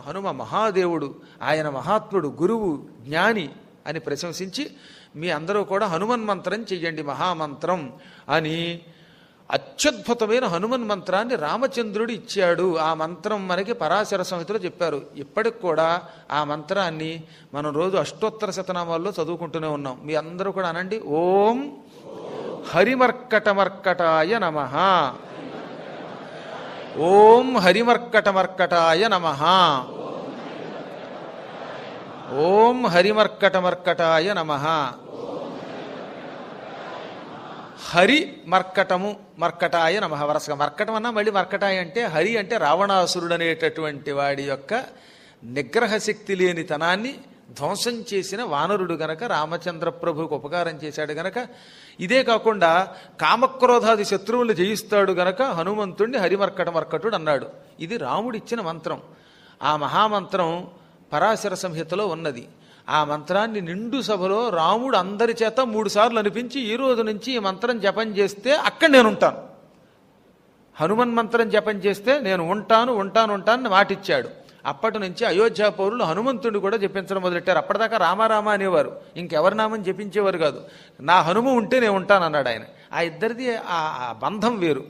హనుమ మహాదేవుడు ఆయన మహాత్ముడు గురువు జ్ఞాని అని ప్రశంసించి మీ అందరూ కూడా హనుమన్ మంత్రం చెయ్యండి మహామంత్రం అని అత్యద్భుతమైన హనుమన్ మంత్రాన్ని రామచంద్రుడు ఇచ్చాడు. ఆ మంత్రం మనకి పరాశర సంహితలో చెప్పారు. ఇప్పటికి కూడా ఆ మంత్రాన్ని మనం రోజు అష్టోత్తర శతనామాల్లో చదువుకుంటూనే ఉన్నాం. మీ అందరూ కూడా అనండి. ఓం హరిమర్కటమర్కటాయ నమ. ఓం హరిమర్కటమర్కటాయ నమ. ఓం హరిమర్కటమర్కటాయ నమ. హరి మర్కటము మర్కటాయ నమ. వరసగా మర్కటం అన్నా మళ్ళీ మర్కటాయ అంటే హరి అంటే రావణాసురుడు అనేటటువంటి వాడి యొక్క నిగ్రహ శక్తి లేని తనాన్ని ధ్వంసం చేసిన వానరుడు గనక రామచంద్ర ప్రభువుకు ఉపకారం చేశాడు గనక ఇదే కాకుండా కామక్రోధాది శత్రువులు జయిస్తాడు గనక హనుమంతుణ్ణి హరిమర్కట మర్కటుడు అన్నాడు. ఇది రాముడిచ్చిన మంత్రం. ఆ మహామంత్రం పరాశర సంహితలో ఉన్నది. ఆ మంత్రాన్ని నిండు సభలో రాముడు అందరి చేత మూడుసార్లు అనిపించి ఈ రోజు నుంచి ఈ మంత్రం జపం చేస్తే అక్కడ నేను ఉంటాను. హనుమన్ మంత్రం జపం చేస్తే నేను ఉంటాను ఉంటాను ఉంటాను మాటిచ్చాడు. అప్పటి నుంచి అయోధ్య పౌరులు హనుమంతుడు కూడా జపించడం మొదలెట్టారు. అప్పటిదాకా రామారామ అనేవారు. ఇంకెవరి నామని జపించేవారు కాదు. నా హనుమ ఉంటే నేను ఉంటాను అన్నాడు ఆయన. ఆ ఇద్దరిది ఆ ఆ బంధం వేరు.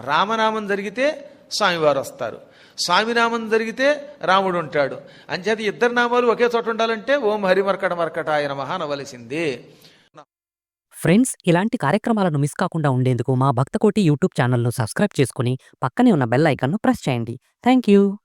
రామనామం జరిగితే స్వామివారు వస్తారు. స్వామినామం జరిగితే రాముడు ఉంటాడు. అంచేత ఇద్దరు నామాలు ఒకే చోట ఉండాలంటే ఓం హరిమర్కట మర్కట ఆయన మహానవలసిందే ఫ్రెండ్స్ ఇలాంటి కార్యక్రమాలను మిస్ కాకుండా ఉండేందుకు మా భక్తకోటి యూట్యూబ్ ఛానల్ను సబ్స్క్రైబ్ చేసుకుని పక్కనే ఉన్న బెల్ ఐకాన్ను ప్రెస్ చేయండి. Thank you